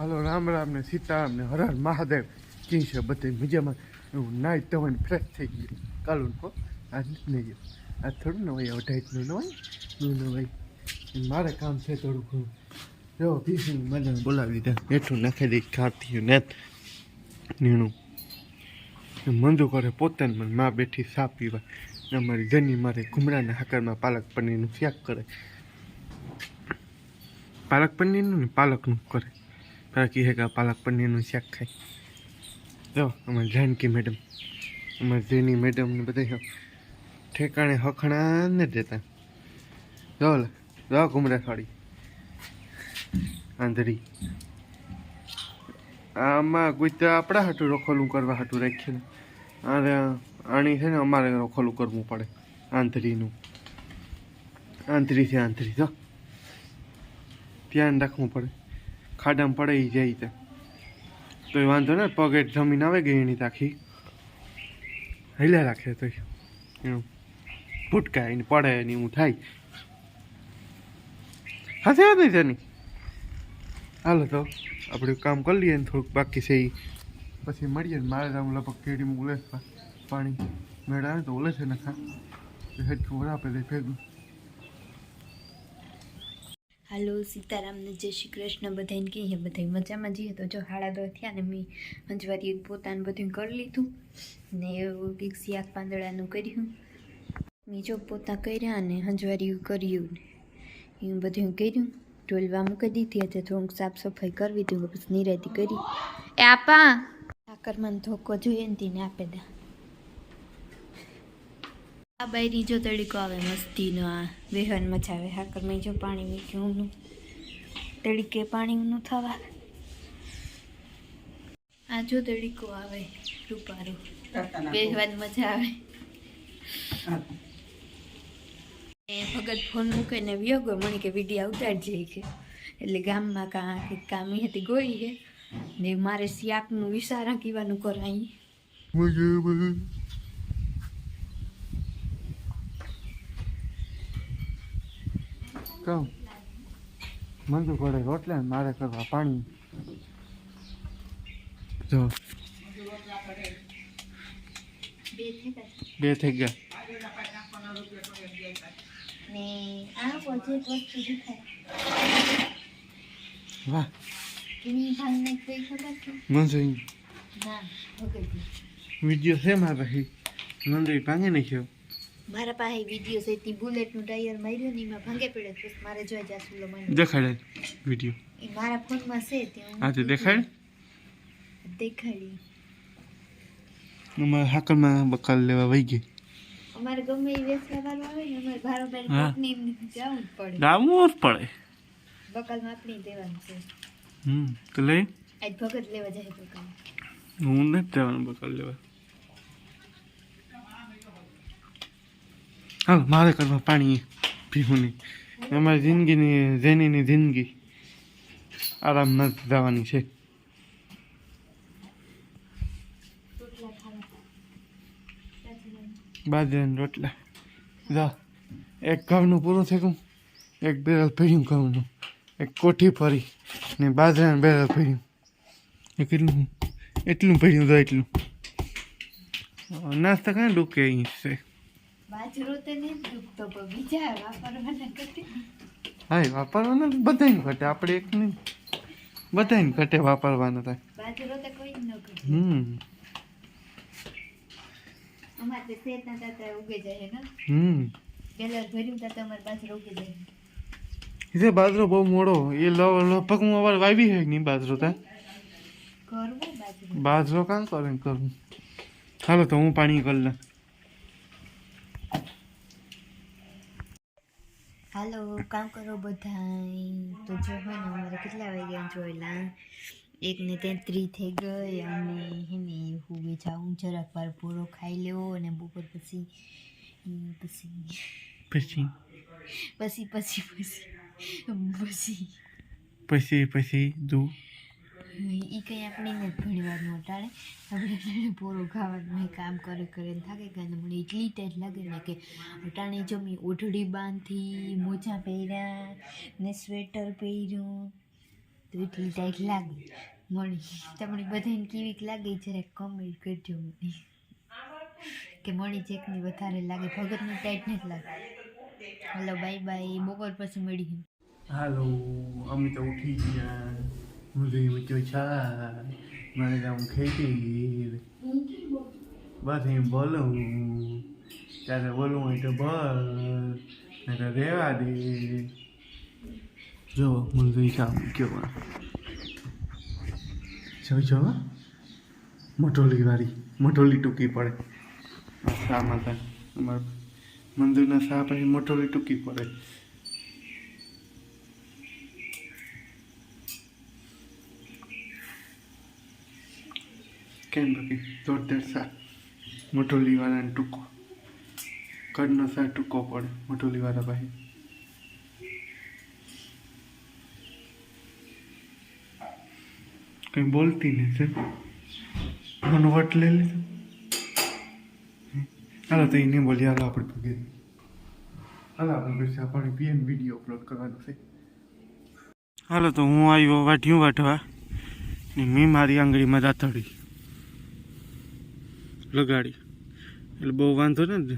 હાલો, રામ રામ ને સીતારામ ને હર મહાદેવ. કી છે બધે મજામાં? હું નાઈ ધોઈને ફ્રેશ થઈ ગયો. કાલું કો આજ નહીં ગયો. આ થોડું ને ભાઈ અઢાઈનું ન હોય, નું ન હોય. મારે કામ છે થોડું ઘણું. જો ભીષણ મને બોલાવી દીધા હેઠું નાખી દઈ ખાતી ને નીણું. મંદુ કરે પોતે મને માં બેઠી સા પીવા. અમારી જની મારે ઘુમરાના હાકરમાં પાલક પનીરનું શાક કરે. પાલક પનીરનું ને પાલકનું કરે. બાકી હે કે પાલક પનીરનું શાક ખાય. જો, અમારી જાનકી મેડમ. અમારી જેની મેડમ ને બધા ઠેકાણે હખણા ને દેતા જો જો, ઘુમરા સાડી આંધળી. આમાં ગુજરાત આપણા હાટું રખોલું કરવા હાટું રાખીને અને આણી છે ને અમારે રખોલું કરવું પડે. આંધળીનું. આંધળી છે આંધળી, જો. ધ્યાન રાખવું પડે. ખાડામાં પડે ઈ જાય ત્યાં તો. એ વાંધો ને, પગે જમીન આવે ગઈ એની તાખી? હેલા રાખે તો એનું ભૂટકાય એને પડે ને એવું થાય. હાથે યાદ નહીં તેની હાલો તો, આપણે કામ કરી લઈએ ને થોડુંક બાકી છે એ પછી મળીએ ને મારે તો લગભગ કેડીમાં ઉલે પાણી મેળ આવે તો ઉલે છે ને ખા હેઠું આપે દે ભેગું. હાલો સીતારામને જય શ્રી કૃષ્ણ, બધાને કહીએ બધા મજામાં જઈએ તો જો હાડા દો થયા ને મેં હંજવારી પોતાનું બધું કરી લીધું ને એવું કંઈક સિયાક પાંદડાનું કર્યું. મેં જો પોતા કર્યા ને હંજવારીયું કર્યું ને એવું બધું કર્યું. ઢોલવા મૂકી દીધી હતી થોડુંક સાફ સફાઈ કરવી હતી પછી નિરાતી કરી. એ આપા! સાકરમાં ધોકો જોઈએ ને તેને આપે દા. આ બાયરી જો તડીકો આવે મસ્તીનો આ. વેહન મચાવે. હાકરમાં જો પાણી મીઠું તડીકે પાણી ઊનું થવા. આ જો તડીકો આવે રૂપારો. બેહવાની મજા આવે. ભગત ફોન મૂકીને વ્યો ગયો મને કે વીડિયો ઉતારજે કે. એટલે ગામમાં કાં કંઈક કામી હતી ગોઈ છે ને મારે સિયાકનું વિશારા કીવાનું કરાય. કહું? મંદુ ઘોડે રોટલા મારે કરવા પાણી. જો. બે થઈ ગયા. વાહ. મંજુ વીડિયો શેમાં પછી. મંદિર ભાંગી નાખ્યો. મારા પાસે વીડિયો છે તે બુલેટનું ટાયર માર્યું ને એમાં ભાંગે પડે પછી મારે જોઈ જાસુલો મને દેખાડે વીડિયો એ મારા ફોનમાં છે તે હું આજે દેખાડ દેખાડી અમારે હાકરમાં બકાલ લેવા વહી ગઈ. અમારે ગમે એ વેચવા વાળું આવે ને અમારે ભારોબાર હા. કોકની જવું જ પડે. ગામું જ પડે. બકાલમાં આપણી દેવાનું છે. હમ તો લઈ. આજ ભગત લેવા જાય બકાલ હું નથી જવાનું બકાલ લેવા. હાલ, મારે કરવા પાણી પીવુંની અમારી જિંદગીની, જેનીની જિંદગી આરામ નથી જવાની છે. બાજરાના રોટલા. જા, એક ઘઉંનું પૂરું થઈ ગયું. એક બેરલ ભર્યું ઘઉંનું. એક કોઠી ફરી ને બાજરાનું બેરલ ભર્યું. એ કેટલું એટલું ભર્યું તો એટલું. નાસ્તા કાં ડૂકે અહીં છે? બાજરો તો નહીં જ પણ બીજા વાપરવાના કરતી હા એ વાપરવાના બધાને ઘટે આપણે એક નહીં. બધાને ઘટે વાપરવાના થાય બાજરો તો કોઈ ન હમ. અમારે તો શેતના તાતા ઉગે જાય ને? હમ. પેલા ભર્યું તા બાજરો ઉગે જાય. એ બાજરો બહુ મોડો એ લગભગ હું અવાર વાવી હોય નહીં બાજરો ત્યાં કરવું બાજરો. બાજરો કાં કરે કરું ચાલો તો હું પાણી કરી લઉં. હાલો કામ કરો બધા તો જો હોય ને અમારે કેટલા વાગ્યા જોયેલા? એક ને તેત્રી થઈ ગઈ અને હેને હું જાઉં જરાક વાર પૂરો ખાઈ લેવો અને બપોર પછી પછી. પછી? પછી પછી પછી. પછી. પછી પછી દુ એ કંઈ આપણે ને ઘણી વાર ટાળે. આપણે પૂરો ખાવાનું કામ કરે કરે થાકે કારણ મને એટલી ટાઈટ લાગે ને કે અટાણે જો મેં ઓઢડી બાંધી, મોજા પહેર્યા ને સ્વેટર પહેર્યું, તો એટલી ટાઈટ લાગે. મળી તમને બધાને કેવીક લાગે જરાક કમેન્ટ કરજો મને. કે મળી ચેકની વધારે લાગે. ભગતની ટાઈટ નથી લાગે હલો બાય બાય બપોર પછી મળી હાલો, અમે તો ઉઠી ગયા. મુલી મચો છા મારે જાઉં ખેતી બસ એમ બોલું ત્યારે બોલવું હોય તો બોલ નહીં તો રહેવા દે જો મુલગી કામ કેવો જો જો મોટોલી વાળી મોટોલી ટૂંકી પડે શા માતા અમારા મંદિરના શા પછી મોટોલી ટૂંકી પડે કેમ બાકી જોરદાર સા, મઠોલીવાળાને ટૂંકો. કડનો સા ટૂંકો પડે મોટોલી વાળા ભાઈ કઈ બોલતી નહીં છે. મને વટ લઈ લીધું. હાલો, તો એને બોલી. હાલો, આપણે પગે હાલો, આપણે પછી આપણે પીએમ વીડિયો અપલોડ કરવાનો છે. હાલો, તો હું આવ્યો, વાઢ્યું વાઢવા. ને મેં મારી આંગળીમાં દાતડી. લગાડી. એટલે બહુ વાંધો ને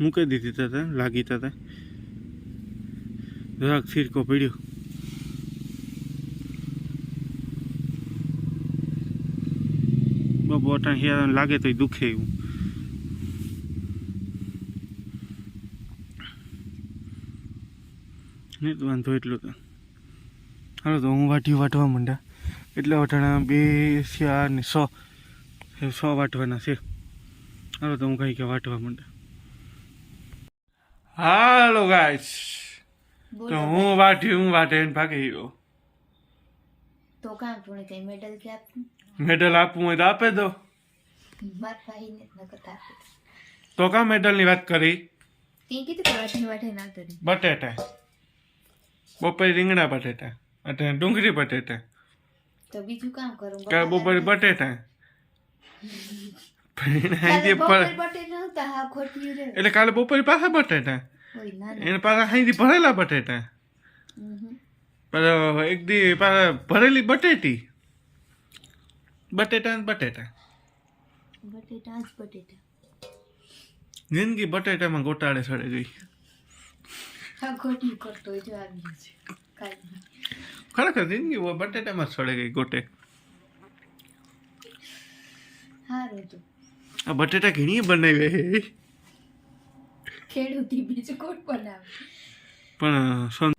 મૂકી દીધી હતા લાગી હતા જરાક ફિરકો પડ્યો. બહુ અટાણ હિયા લાગે તો દુખે એવું. તો વાંધો એટલો તો. હાલો તો હું વાટી વાટવા માંડ્યા. એટલે વટાણા બે ચાર ને સો. એ સો વાટવાના છે. હાલો તો હું કઈ કે વાટવા માંડે. હાલો ગાઈસ. તો હું વાટી હું વાટે એને ભાગી ગયો. તો કામ પણ કઈ મેડલ કે આપું? મેડલ આપવું હોય તો આપે દો. મારા ભાઈને નકર તો કા મેડલની વાત કરી? તે કીધું કે વાઠે વાટે ના કરી? બટેટા. બપોરે રીંગણા બટેટા. અને ડુંગળી બટેટા. તો બીજું કામ કરું બપોરે બટેટા. એટલે કાલે બપોરે પાછા બટેટા. એને પાછા હાંજે ભરેલા બટેટા. પણ એક દી પાછા ભરેલી બટેટી. બટેટા ને બટેટા. બટેટા જ બટેટા. જિંદગી બટેટામાં ગોટાળે સડે ગઈ ખરેખર જિંદગી બટેટામાં સડે ગઈ ગોટે. આ બટેટા ઘણી બનાવી ખેડૂતી બીજું કોટ બનાવે? પણ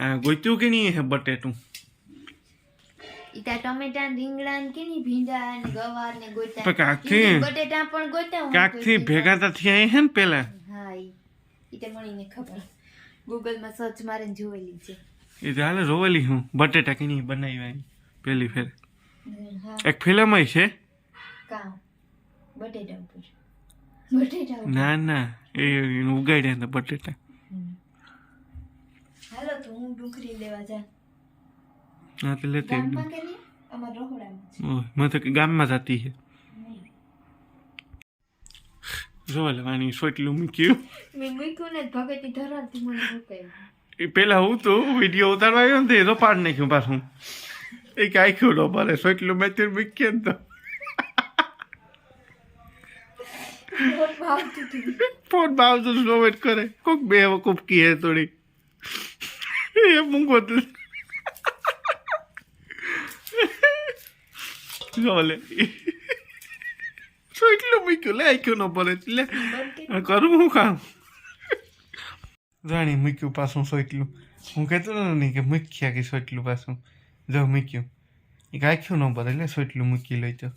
આ ગોત્યું કે નહીં હે બટેટું? ઈતા ટમેટા રીંગણા ને કેની ભીંડા ને ગવાર ને ગોટા? કાંકથી- બટેટા પણ ગોટા હું ક્યાંકથી ભેગા તો થયા હે ને પેલા? હા ઈતે મળીને ખબર. ગૂગલમાં સર્ચ મારીને જોવેલી છે. એ હાલે રોવેલી હું. બટેટા કે નહીં બનાવી પેલી ફેર. એક ફિલ્મ છે. કામ. બટેટા ઉપર. બટેટા ના ના. એ ઉગાડ્યા હતા બટેટા. હાલો તો હું ડુંગળી લેવા જા હા તો લેતી. ગામમાં અમારા રહોડામાં તો જતી છે. જો લેવાની સોટલું મૂક્યું. મેં મૂક્યું ને ભગતની ધરાવતી મને મૂકાયું એ પેલા હું તો વીડિયો ઉતારવા આવ્યો ને તો એ તો પાડ નાખ્યું પાછું. એ કે આખ્યું ન ભલે સોટલું મેં તે મૂકીએ ને તો. ભાવતું. ફોન બાવ તો સ્લોવેટ કરે? કોક બે વકૂફ કી હે થોડી. એ મૂકો તો શું એટલું મૂક્યું, લે આખ્યું ન પડે એટલે કરી. હું કામ? જાણી મૂક્યું પાછું સોટલું. હું કહેતો નહીં કે મૂક્યા કે સોટલું પાછું. જો મૂક્યું. એ કાખ્યું ન પડે એટલે સોટલું મૂકી લઈ તો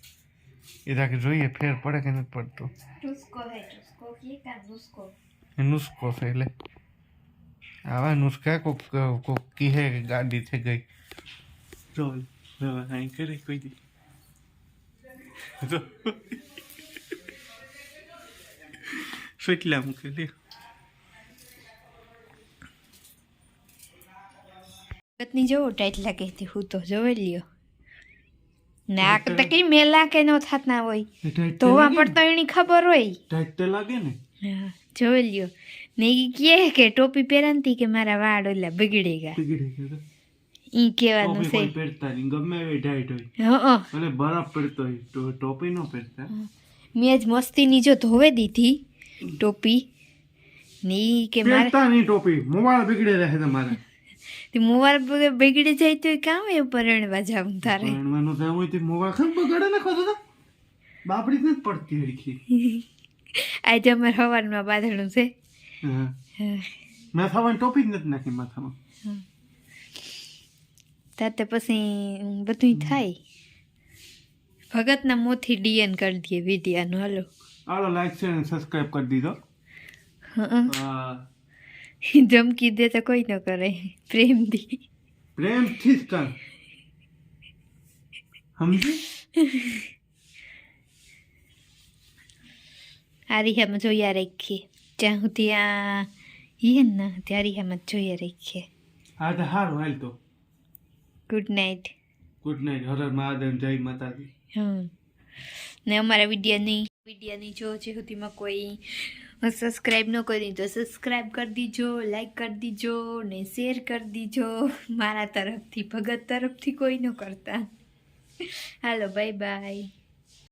એ તાકે જોઈએ ફેર પડે કે નથી પડતો? નુસ્કો હે કે કા છે એટલે. આવા નુસ્ખા કોક કોક કી હે કે ગાડી થઈ ગઈ. જો જો અહીં કરે કોઈ દી. જો. સોટલા મૂકે લે પત્ની જેવો ટાઈટ લાગે હતી હું તો જોવે લ્યો. નાક તો કઈ મેલા કે નો થાત ના? હોય ધોવા પડતો એની ખબર હોય. ટાઈટ લાગે ને? જોઈ લ્યો. ને ઈ કે કે ટોપી પહેરનતી કે મારા વાળ ઓલા બગડે ગયા. ઈ કેવાનું છે. પહેરતા ની ગમે એવી ટાઈટ હોય. હા ભલે બરફ પડતો હોય ટોપી નો પહેરતા. મેં જ મસ્તીની જો ધોવે દીધી ટોપી. ની કે મારે પહેરતા ની ટોપી. મોબાઈલ બગડે રહે તમારે. તે બગ- બગડી જાય તો કામ એ પરણવા જાવ તારે? ભણવાનું તો હોય તો મોબાઈલ ખમ બગડે ને તો? બાપડી જ પડતી હરખી આજે અમારે હવાનમાં બાંધણું છે. મેં થવાની ટોપી જ નથી નાખી માથામાં. તાતે પછી બધું થાય. ભગતના મોથી ડીએન કરી દઈએ વિડિયાનું હાલો. હાલો લાઈક અને સબસ્ક્રાઇબ કરી દીધો. હં. ધમકી દે તો કોઈ ન કરે. પ્રેમથી. પ્રેમથી જ કર સમજી આ રીહામાં જોયા રાખીએ. જ્યાં સુધી આ ઈએ ને ત્યાં જ જોયા રાખીએ. હા તો સારું હાલ તો. ગુડ નાઇટ ગુડ નાઇટ હર મહાદેવ જય માતાજી. હમ. ને અમારા વિડીયોની વિડીયોની જો છે સુધીમાં કોઈ સબસ્ક્રાઈબ ન કરી તો સબસ્ક્રાઈબ કરી દીજો લાઈક કરી દીજો ને શેર કરી દીજો. મારા તરફથી, ભગત તરફથી કોઈ ન કરતા. હાલો બાય બાય